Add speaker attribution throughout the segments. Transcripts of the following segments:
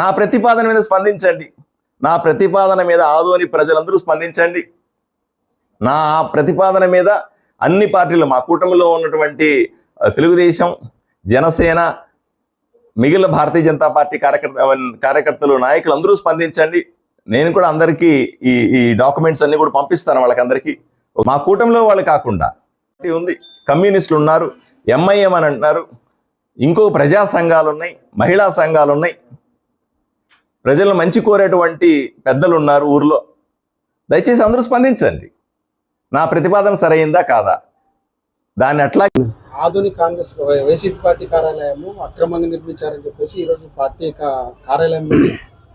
Speaker 1: నా ప్రతిపాదన మీద స్పందించండి. నా ప్రతిపాదన మీద ఆదోని ప్రజలందరూ స్పందించండి. నా ప్రతిపాదన మీద అన్ని పార్టీలు మా కూటమిలో ఉన్నటువంటి తెలుగుదేశం జనసేన మిగిలిన భారతీయ జనతా పార్టీ కార్యకర్త కార్యకర్తలు నాయకులు అందరూ స్పందించండి. నేను కూడా అందరికీ ఈ ఈ డాక్యుమెంట్స్ అన్ని కూడా పంపిస్తాను వాళ్ళకందరికీ. మా కూటమిలో వాళ్ళు కాకుండా ఉంది కమ్యూనిస్టులు ఉన్నారు ఎంఐఎం అని అంటున్నారు ఇంకో ప్రజా సంఘాలు ఉన్నాయి మహిళా సంఘాలు ఉన్నాయి. ప్రజలను మంచి కోరేటువంటి పెద్దలు ఉన్నారు ఊర్లో. దయచేసి అందరూ స్పందించండి. నా ప్రతిపాదన సరైందా కాదా? దాన్ని అట్లా
Speaker 2: ఆధునిక కాంగ్రెస్ వైసీపీ పార్టీ కార్యాలయము అక్రమంగా నిర్మించారని చెప్పేసి ఈ రోజు పార్టీ కా- కార్యాలయంలో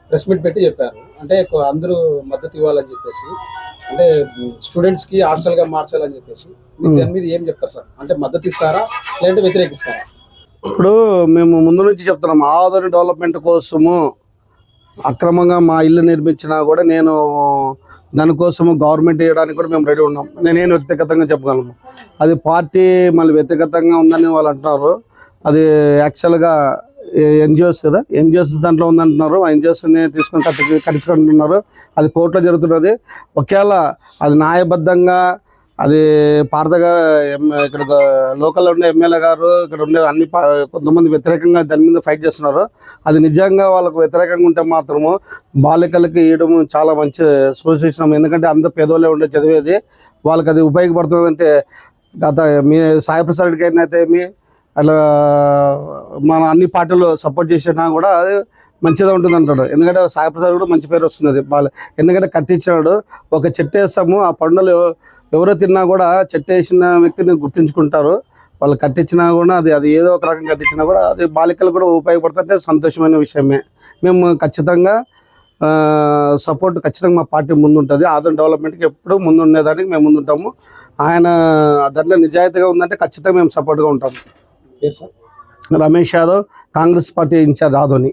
Speaker 2: ప్రెస్ మీట్ పెట్టి చెప్పారు. అంటే అందరూ మద్దతు ఇవ్వాలని చెప్పేసి. అంటే స్టూడెంట్స్కి హాస్టల్గా మార్చాలని చెప్పేసి. మీరు దాని మీద ఏం చెప్తారు సార్? అంటే మద్దతు ఇస్తారా లేదంటే వ్యతిరేకిస్తారా?
Speaker 3: ఇప్పుడు మేము ముందు నుంచి చెప్తున్నాం ఆదరణ డెవలప్మెంట్ కోసము అక్రమంగా మా ఇల్లు నిర్మించినా కూడా నేను దానికోసము గవర్నమెంట్ ఇవ్వడానికి కూడా మేము రెడీ ఉన్నాం. నేనేం వ్యక్తిగతంగా చెప్పగలను? అది పార్టీ మళ్ళీ వ్యక్తిగతంగా ఉందని వాళ్ళు అంటున్నారు. అది యాక్చువల్గా ఎన్జిఓస్ కదా? ఎన్జిఓస్ దాంట్లో ఉందంటున్నారు. ఆ ఎన్జిఓస్ని తీసుకొని కట్టి కట్టించుకుంటున్నారు. అది కోర్టులో జరుగుతున్నది. ఒకవేళ అది న్యాయబద్ధంగా అది పారదగా ఇక్కడ లోకల్లో ఉండే ఎమ్మెల్యే గారు ఇక్కడ ఉండే అన్ని కొంతమంది వ్యతిరేకంగా దాని మీద ఫైట్ చేస్తున్నారు. అది నిజంగా వాళ్ళకు వ్యతిరేకంగా ఉంటే మాత్రము బాలికలకి ఇవ్వడం చాలా మంచి సూచన ఎందుకంటే అందరు పేదోళ్ళే ఉండే చదివేది. వాళ్ళకి అది ఉపయోగపడుతుంది అంటే గత మీ సాయిప్రసాద్ రెడ్డి గారిని అయితే ఏమి అలా మన అన్ని పార్టీలు సపోర్ట్ చేసినా కూడా అది మంచిగా ఉంటుంది అంటాడు ఎందుకంటే సాయిప్రసాద్ కూడా మంచి పేరు వస్తుంది బాల ఎందుకంటే కట్టించాడు. ఒక చెట్టు వేస్తాము ఆ పండులు ఎవరు ఎవరో తిన్నా కూడా చెట్టు వేసిన వ్యక్తిని గుర్తించుకుంటారు. వాళ్ళు కట్టించినా కూడా అది అది ఏదో ఒక రకం కట్టించినా కూడా అది బాలికలు కూడా ఉపయోగపడుతుంటే సంతోషమైన విషయమే. మేము ఖచ్చితంగా సపోర్ట్ ఖచ్చితంగా మా పార్టీ ముందుంటుంది. ఆదరణ డెవలప్మెంట్కి ఎప్పుడు ముందు ఉండేదానికి మేము ముందుంటాము. ఆయన దాంట్లో నిజాయితీగా ఉందంటే ఖచ్చితంగా మేము సపోర్ట్గా ఉంటాము.
Speaker 2: Sir.
Speaker 3: Ramesh Yadav Congress party in charge Adoni.